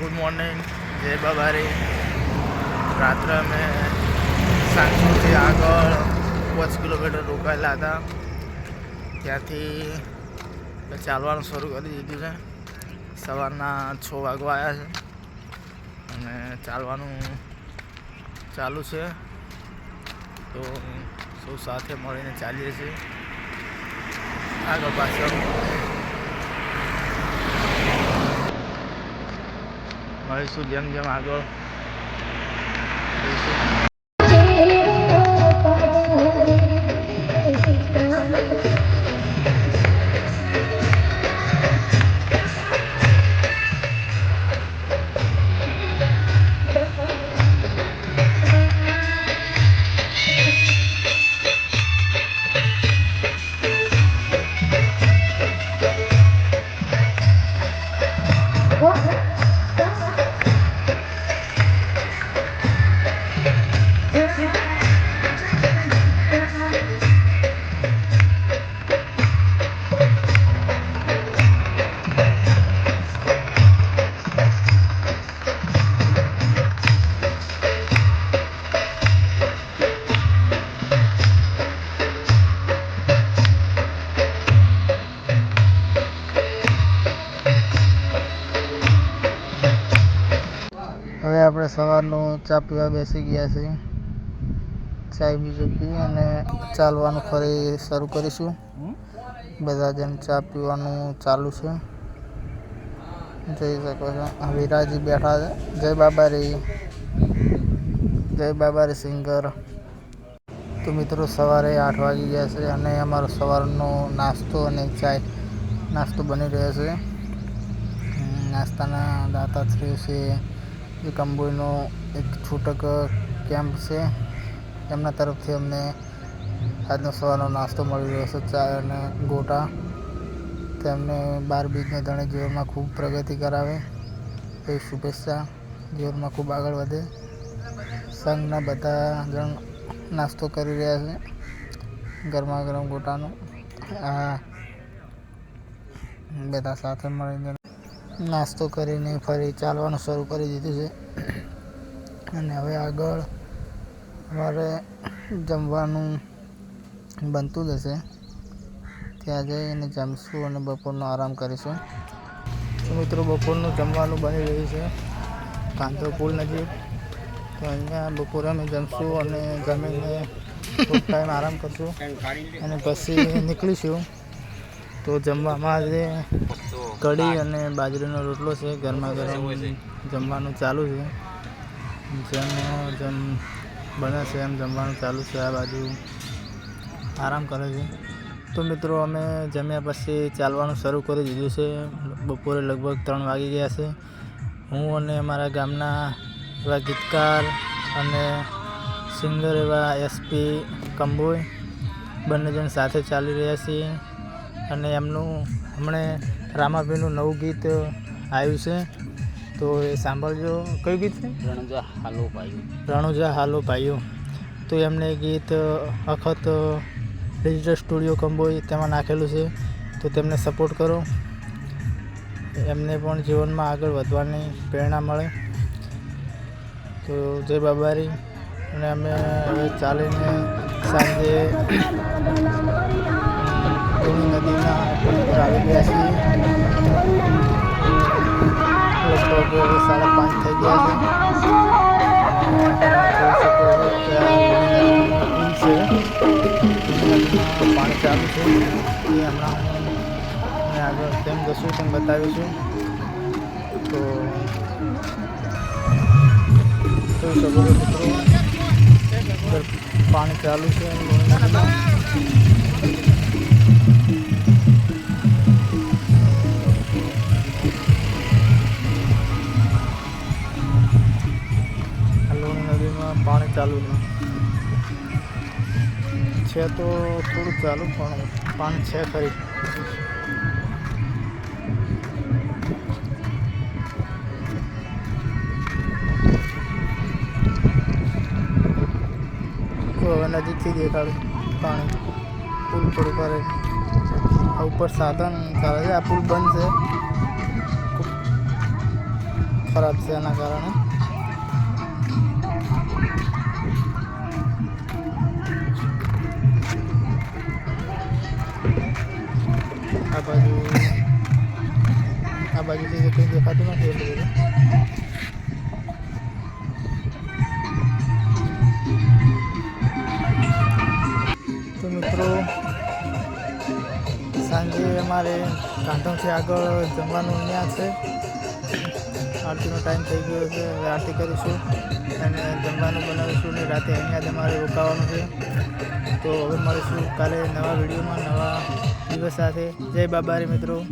Good morning, જય બાબારી રાત્રે અમે સાંજથી આગળ પાંચ કિલોમીટર રોકાયેલા હતા. ત્યાંથી ચાલવાનું શરૂ કરી દીધું છે. સવારના છ વાગવા આવ્યા છે. અને ચાલવાનું ચાલુ છે. તો સૌ સાથે મળીને ચાલીએ છીએ. આગળ પાછળ મળીશું જેમ જેમ આગળ આપણે સવારનું ચા પીવા બેસી ગયા છીએ. ચાય બીજું પી અને ચાલવાનું ફરી શરૂ કરીશું. બધા જણ ચા પીવાનું ચાલુ છે. જોઈ શકો છો. વિરાજી બેઠા છે. જય બાબારી. જય બાબારી સિંગર. તો મિત્રો સવારે આઠ વાગી ગયા છે અને અમારો સવારનો નાસ્તો અને ચાય નાસ્તો બની રહ્યો છે. નાસ્તાના દાતા દાતાશ્રી છે. જે કંબોઈનો એક છૂટક કેમ્પ છે. એમના તરફથી અમને આજનો સવારનો નાસ્તો મળી રહ્યો છે, ચા અને ગોટા. તેમને બાર બીજને ધણે જીવનમાં ખૂબ પ્રગતિ કરાવે. એ શુભેચ્છા. જીવનમાં ખૂબ આગળ વધે. સંઘના બધા જણ નાસ્તો કરી રહ્યા છે. ગરમા ગરમ ગોટાનો. આ બધા સાથે મળીને નાસ્તો કરીને ફરી ચાલવાનું શરૂ કરી દીધું છે. અને હવે આગળ અમારે જમવાનું બનતું જશે ત્યાં જઈ અને જમશું અને બપોરનો આરામ કરીશું. મિત્રો, બપોરનું જમવાનું બની રહ્યું છે. કાંતો પુલ નજીક તો અહીંયા બપોરે અમે જમશું અને જમીને થોડોક ટાઈમ આરામ કરશું. અને પછી નીકળીશું. તો જમવામાં આજે કઢી અને બાજરીનો રોટલો છે ગરમા ગરમ જમવાનું ચાલુ છે. જેમ જેમ બને છે એમ જમવાનું ચાલુ છે આ બાજુ. આરામ કરે છે. તો મિત્રો અમે જમ્યા પછી ચાલવાનું શરૂ કરી દીધું છે. બપોરે લગભગ ત્રણ વાગી ગયા છે. હું અને અમારા ગામના એવા ગીતકાર અને સિંગર એવા એસપી કંબોય બંને જણ સાથે ચાલી રહ્યા છીએ. અને એમનું હમણે રામાભાઈનું નવું ગીત આવ્યું છે. તો એ સાંભળજો. કયું ગીત છે? રણજા હાલો ભાઈઓ. રણુજા હાલો ભાઈઓ. તો એમને ગીત અખત ડિજિટલ સ્ટુડિયો કંબોઈ તેમાં નાખેલું છે. તો તેમને સપોર્ટ કરો. એમને પણ જીવનમાં આગળ વધવાની પ્રેરણા મળે. તો જય બાબારી. અને અમે હવે ચાલીને સાંજે પર સાડા પાંચ થઈ ગયા છે પાણી ચાલુ છે એ હમણાં આગળ તેમ જશું તેમ બતાવીશું તો જોઈ શકો છો પાણી ચાલુ છે. ચાલુ છે તો થોડુંક ચાલુ, પણ પાણી છે ખરી. હવે નજીકથી દેખાડું પાણી. પુલ પર ઉપર ઉપર સાધન ચાલે છે. આ પુલ બંધ છે. ખરાબ છે એના કારણે. આ બાજુ આ બાજુથી તો કંઈ દેખાતું નથી એટલું બધું. મિત્રો, સાંજે અમારે કાંઠોથી આગળ જમવાનું ત્યાં છે. આરતીનો ટાઈમ થઈ ગયો છે. હવે આરતી કરીશું અને જમવાનું બનાવીશું ને રાતે અહીંયા જ અમારે રોકાવાનું છે. તો હવે મળીશું કાલે નવા વિડીયોમાં, નવા દિવસ સાથે. જય બાબારી મિત્રો.